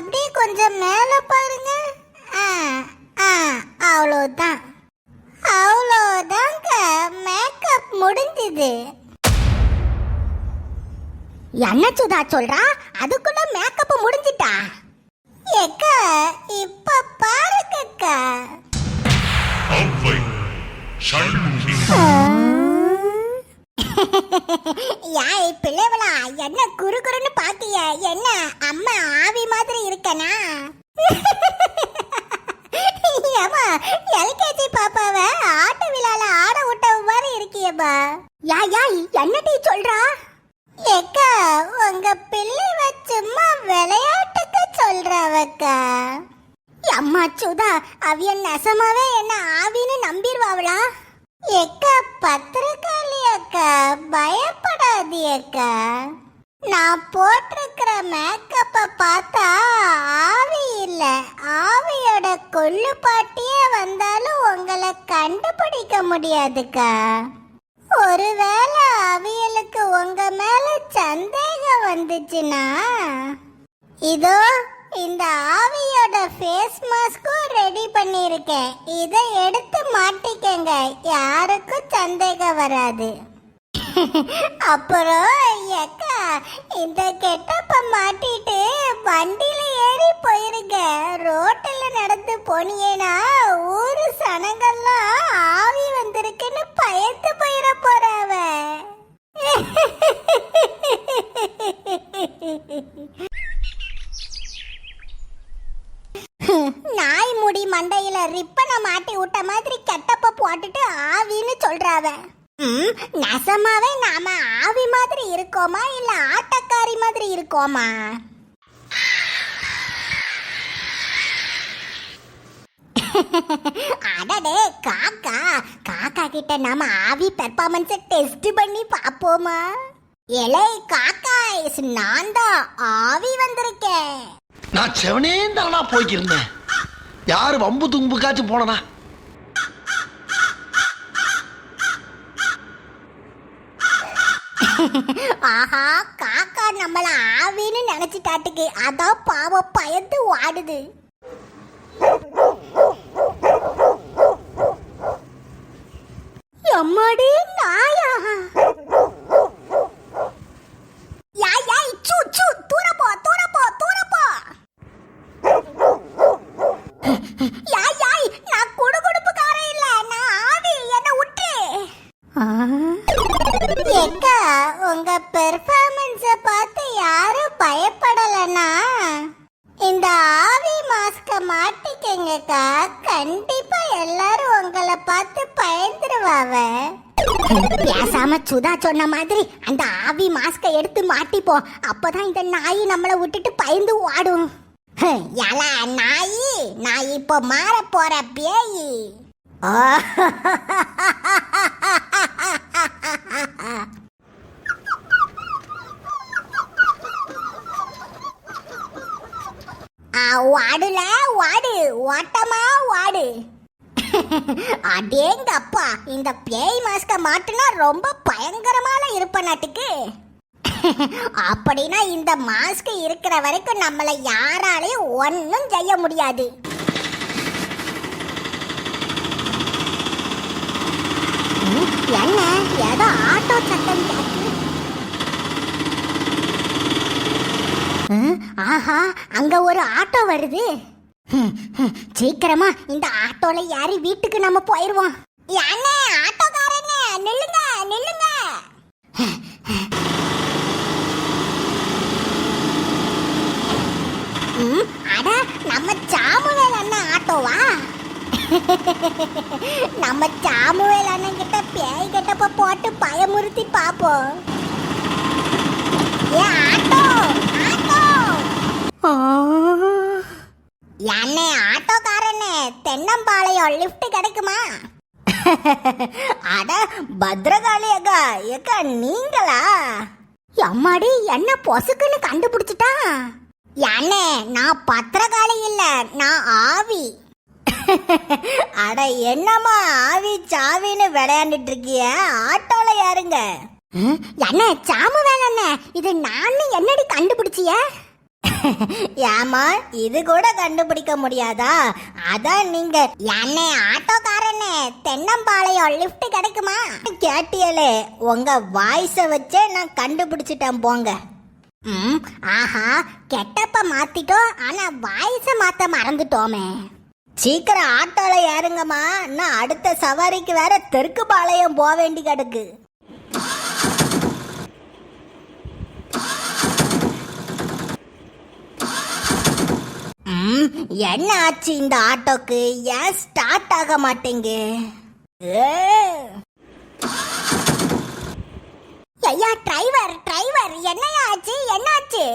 அப்படியே கொஞ்சம் மேலே பாருங்க. ஆ ஆ அவ்வளோதான் அவ்வளோதாங்க மேக்கப் முடிஞ்சுது. என்ன சுதா சொல்றா? அதுக்குள்ள மேக்கப் முடிஞ்சிட்டா? ஏக்கா இப்ப பாருங்கக்கா அவ்வை சண்முகி. யாய் பிள்ளைவளா என்ன குறு குறுன்னு பாத்திய? என்ன அம்மா ஆவி மாதிரி இருக்கனா? ஏமா எல்கேஜி பாப்பாவ ஆட்ட விழால ஆட விட்ட மாதிரி இருக்கியப்பா யா யாய் என்னடி சொல்றா? ஏக்கா உங்க பிள்ளை சும்மா விளையாட்டுக்கு சொல்றவக்கா. அம்மா சுதா அவிய நெசமாவே என்ன ஆவின்னு நம்பிடுவாவளா எக்கா பத்திர அக்கா பயப்படாதி அக்கா. நான் போட்டிருக்கிற மேக்கப்பை பார்த்தா ஆவி இல்லை. ஆவியோட கொள்ளு பாட்டியே வந்தாலும் உங்களை கண்டுபிடிக்க முடியாதுக்கா. ஒருவேளை அவியலுக்கு உங்க மேல சந்தேகம் வந்துச்சுன்னா? இதோ இந்த ஆவியோட ஃபேஸ் மாஸ்க்கும் ரெடி பண்ணியிருக்கேன். இதை எடுத்து மாட்டிக்கங்க. யாருக்கும் சந்தேகம் வராது. அப்புறம் ஏக்கா இந்த கெட்டப்ப மாட்டிட்டு வண்டியில ஏறி போயிருங்க ரோட்டில் நடந்து போனீங்கன்னா ஊரு சனங்கள்லாம் ஆவி வந்திருக்குன்னு பயந்து போயிட போறவ நாய் முடி மண்டையில ரிப்பனை மாட்டி விட்ட மாதிரி கெட்டப்ப போட்டுட்டு ஆவின்னு சொல்றாவன் நசமாவே நாம ஆவி மாதிரி இருக்கோமா இல்ல ஆட்டக்காரி மாதிரி இருக்கோமா? அடடே காக்கா. காக்கா கிட்ட நாம ஆவி பெர்ஃபார்மன்ஸ் டெஸ்ட் பண்ணி பாப்போமா? எலை காக்கா நான் தான் ஆவி வந்திருக்கேன். நான் செவனே தானா போய்க்கிருந்தேன். யாரு வம்பு தும்புக்காச்சும் போனனா? ஆஹா காக்கா நம்மள ஆவின்னு நினைச்சிட்டாட்டுக்கு. அதான் பாவம் பயந்து வாடுது எம்மாடி நாயா? பேசாம சுதா சொன்ன மாதிரி அந்த ஆவி மாஸ்க எடுத்து மாட்டிப்போம் அப்பதான் இந்த நாய் நம்மளை விட்டுட்டு பயந்து ஓடும். யால நாயி நான் இப்போ மாற போற பேயி. ஆ, வாடுல வாடு ஓட்டமா வாடு. அடேங்கப்பா இந்த பேய் மாஸ்க மாட்டுனா ரொம்ப பயங்கரமான இருப்பனாட்டுக்கு அப்படின்னா இந்த மாஸ்க் இருக்கிற வரைக்கும் நம்மளை யாராலையும் ஒன்றும் செய்ய முடியாது. என்ன? ஏதோ ஆட்டோ சத்தம் ஆஹா அங்க ஒரு ஆட்டோ வருது. சீக்கிரமா இந்த ஆட்டோல ஏறி வீட்டுக்கு நம்ம போயிருவோம். அண்ணே ஆட்டோக்காரங்க நில்லுங்க நில்லுங்க. அட நம்ம சாமுவேல் அண்ணன் ஆட்டோவா? நம்ம சாமுவேல் அண்ணன் கிட்ட பேய் கிட்டப்ப போட்டு பயமுறுத்தி பாப்போம். ஏ ஆட்டோ ஆட்டோ. என்னே ஆட்டோக்காரனே தென்னம்பாளையம் லிஃப்ட் கிடைக்குமா? அட பத்ரகாளி அக்கா ஏக்கா நீங்களா? அம்மாடி என்ன பொசுக்குன்னு கண்டுபிடிச்சிட்டா? அண்ணே நான் பத்திரகாளி இல்ல நான் ஆவி. அட என்னம்மா ஆவி சாவின்னு விளையாண்டுட்டு இருக்கிய ஆட்டோல யாருங்க என்ன சாமு வேலை என்ன இது நான் என்னடி கண்டுபிடிச்சிய? ஏமா இது கூட கண்டுபிடிக்க முடியாதா? அதான் நீங்க என்னை ஆட்டோக்காரனே தென்னம்பாளையம் லிஃப்ட் கிடைக்குமா? கேட்டியலே உங்க வாய்ஸ வச்சே நான் கண்டுபிடிச்சிட்டேன் போங்க. ம் ஆஹா கெட்டப்ப மாத்திட்டோம் ஆனா வாய்ஸ மாத்த மறந்துட்டோமே. சீக்கிரம் ஆட்டோல ஏறுங்கம்மா நான் அடுத்த சவாரிக்கு வேற தெற்கு பாளையம் போக வேண்டி கிடக்கு. என்ன ஆச்சு இந்த ஆட்டோக்கு? ஏன் ஸ்டார்ட் ஆக மாட்டேங்க? ஐயா டிரைவர் டிரைவர் என்னையா ஆச்சு? என்ன ஆச்சு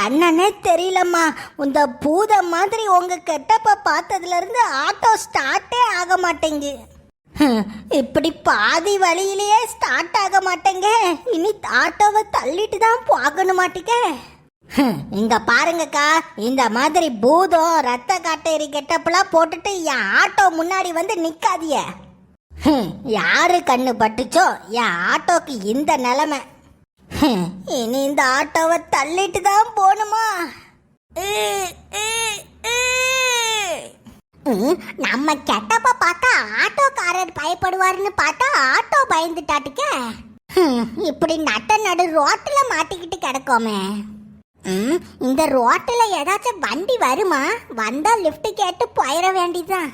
என்னன்னே தெரியலம்மா. இந்த பூதம் மாதிரி உங்க கெட்டப்ப பார்த்ததுல இருந்து ஆட்டோ ஸ்டார்ட்டே ஆக மாட்டேங்கு. இப்படி பாதி வழியிலேயே ஸ்டார்ட் ஆக மாட்டேங்க. இனி ஆட்டோவை தள்ளிட்டு தான் போகணும் மாட்டேங்க இங்க பாருங்கக்கா இந்த மாதிரி பூதம் ரத்த காட்டேரி கெட்டப்பெல்லாம் போட்டுட்டு என் ஆட்டோ முன்னாடி வந்து நிக்காதிய யாரு கண்ணு பட்டுச்சோ என் ஆட்டோக்கு இந்த நிலைமை. இனி இந்த ஆட்டோவை தள்ளிட்டு தான் போகணுமா? நம்ம கெட்டப்ப பார்த்தா ஆட்டோக்காரர் பயப்படுவாருன்னு பார்த்தா ஆட்டோ பயந்துட்டாட்டுக்க. இப்படி நட்ட நடு ரோட்டில் மாட்டிக்கிட்டு கிடக்கோமே. இந்த ரோட்டில் ஏதாச்சும் வண்டி வருமா? வந்தால் லிஃப்ட் கேட்டு போயிட வேண்டியதுதான்.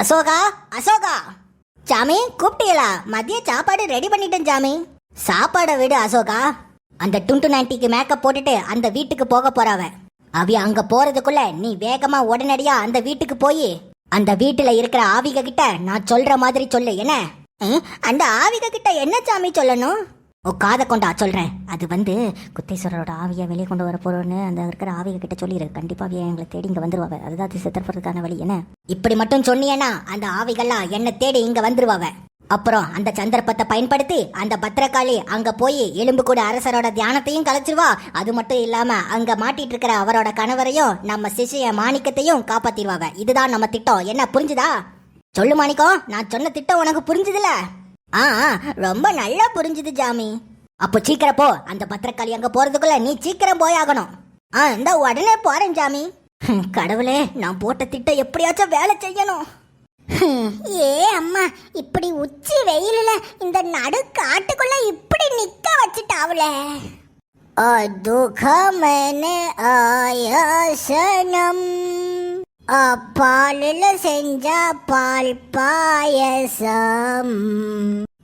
அசோகா அசோகா. சாமி கூப்பிட்டீங்களா? மதிய சாப்பாடு ரெடி பண்ணிட்டேன் சாமி. சாப்பாடை விடு அசோகா. அந்த டுண்டு நைன்டிக்கு மேக்கப் போட்டுட்டு அந்த வீட்டுக்கு போக போறாவ. அவி அங்க போறதுக்குள்ள நீ வேகமா உடனடியா அந்த வீட்டுக்கு போய் அந்த வீட்டுல இருக்கிற ஆவிக கிட்ட நான் சொல்ற மாதிரி சொல்லு என்ன? அந்த ஆவிக கிட்ட என்ன சாமி சொல்லணும்? ஓ காதை கொண்டா சொல்றேன். அது வந்து குத்தேஸ்வரரோட ஆவியை வெளியே கொண்டு வர போறோன்னு அந்த இருக்கிற ஆவிக கிட்ட சொல்லிடு கண்டிப்பா எங்களை தேடி இங்க வந்துருவாவ. அதுதான் அது திருப்பறதுக்கான வழி. என்ன? இப்படி மட்டும் சொன்னியன்னா அந்த ஆவிகள்லாம் என்ன தேடி இங்க வந்துருவாவ. அப்புறம் அந்த சந்தர்ப்பத்தை பயன்படுத்தி அந்த பத்திரகாளி அங்க போய் எலும்பு கூட அரசரோட தியானத்தையும் கலைச்சிருவா. அது மட்டும் இல்லாம அங்க மாட்டிட்டு இருக்கிற அவரோட கணவரையும் நம்ம சிஷிய மாணிக்கத்தையும் காப்பாத்திடுவாங்க இதுதான் நம்ம திட்டம். என்ன புரிஞ்சுதா? சொல்லு மாணிக்கோ நான் சொன்ன திட்டம் உனக்கு புரிஞ்சுதுல? ஆ ஆ, ரொம்ப நல்லா புரிஞ்சுது ஜாமி. அப்போ சீக்கிரம் போ அந்த பத்திரக்காளி அங்க போறதுக்குள்ள நீ சீக்கிரம் போய் ஆகணும். ஆ இந்த உடனே போறேன் ஜாமி. கடவுளே நான் போட்ட திட்டம் எப்படியாச்சும் வேலை செய்யணும். ஏ அம்மா இப்படி உச்சி வெயிலில் இந்த நடு காட்டுக்குள்ள இப்படி நிக்க வச்சுட்டாவுல. துகமன ஆயாசனம். பாலில் செஞ்ச பால் பாயசம்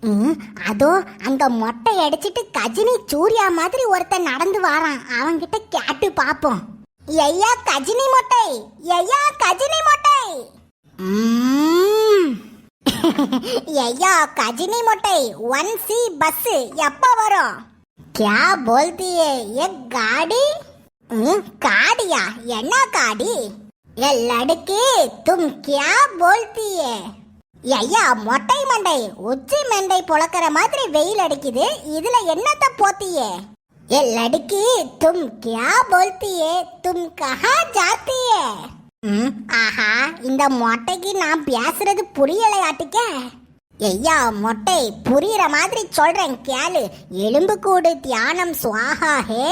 ம், அதோ அங்க மொட்டை அடிச்சிட்டு கஜினி சூர்யா மாதிரி ஒருத்தன் நடந்து வாரான் அவன்கிட்ட கேட்டு பாப்போம் ஐயா கஜினி மொட்டை ஐயா கஜினி மொட்டை ம்ம். ஐயா கஜினி மொட்டை ஒன் சி பஸ் எப்ப வரும் क्या बोलती है ये गाड़ी हम्म, गाड़िया என்ன காடி ये लड़की तुम क्या बोलती है ஐயா மொட்டை மண்டை உச்சி மண்டை பொளக்கிற மாதிரி வெயில் அடிக்குது இதுல என்னத்த போத்தியே ஏ லடுக்கி தும் கியா போல்த்தியே தும் கஹா ஜாத்தியே ம், ஆஹா இந்த மொட்டைக்கு நான் பேசுறது புரியலையாட்டுக்க ஐயா மொட்டை புரியுற மாதிரி சொல்றேன் கேளு. எலும்பு கூடு தியானம் சுவாகாஹே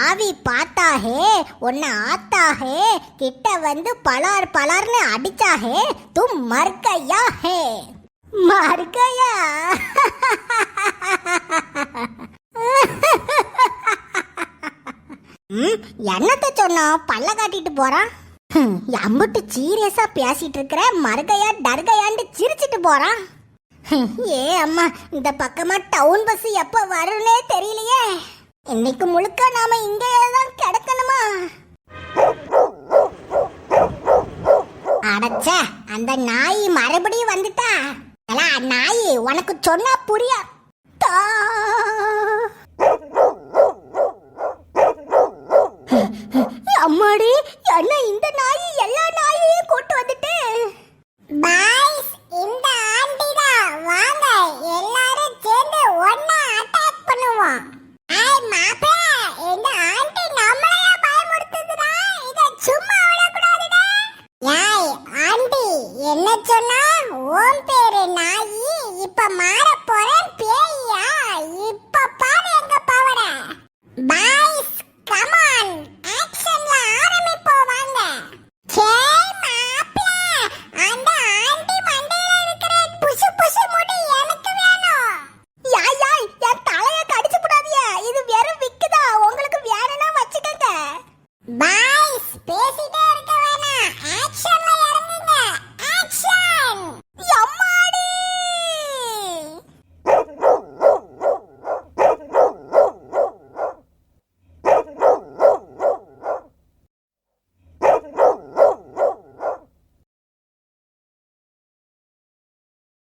ஆவி பார்த்தாஹே உன்னை ஆத்தாஹே கிட்ட வந்து பலார் பலார்னு அடிச்சாஹே தும் மர்க்கையா ஹே. மர்க்கையா? ம், என்னத்த சொன்னோம் பல்ல காட்டிட்டு போறான் அம்புட்டு சீரியஸா பேசிட்டு இருக்கிற மறுகையா டர்கையான்னு சிரிச்சிட்டு போறான் ஏ அம்மா இந்த பக்கமா டவுன் பஸ் எப்ப வரும்னே தெரியலையே. இன்னைக்கு முழுக்க நாம இங்கேயே தான் கிடக்கணுமா? அடச்ச அந்த நாய் மறுபடியும் வந்துட்டா. நாய் உனக்கு சொன்னா புரியா 拜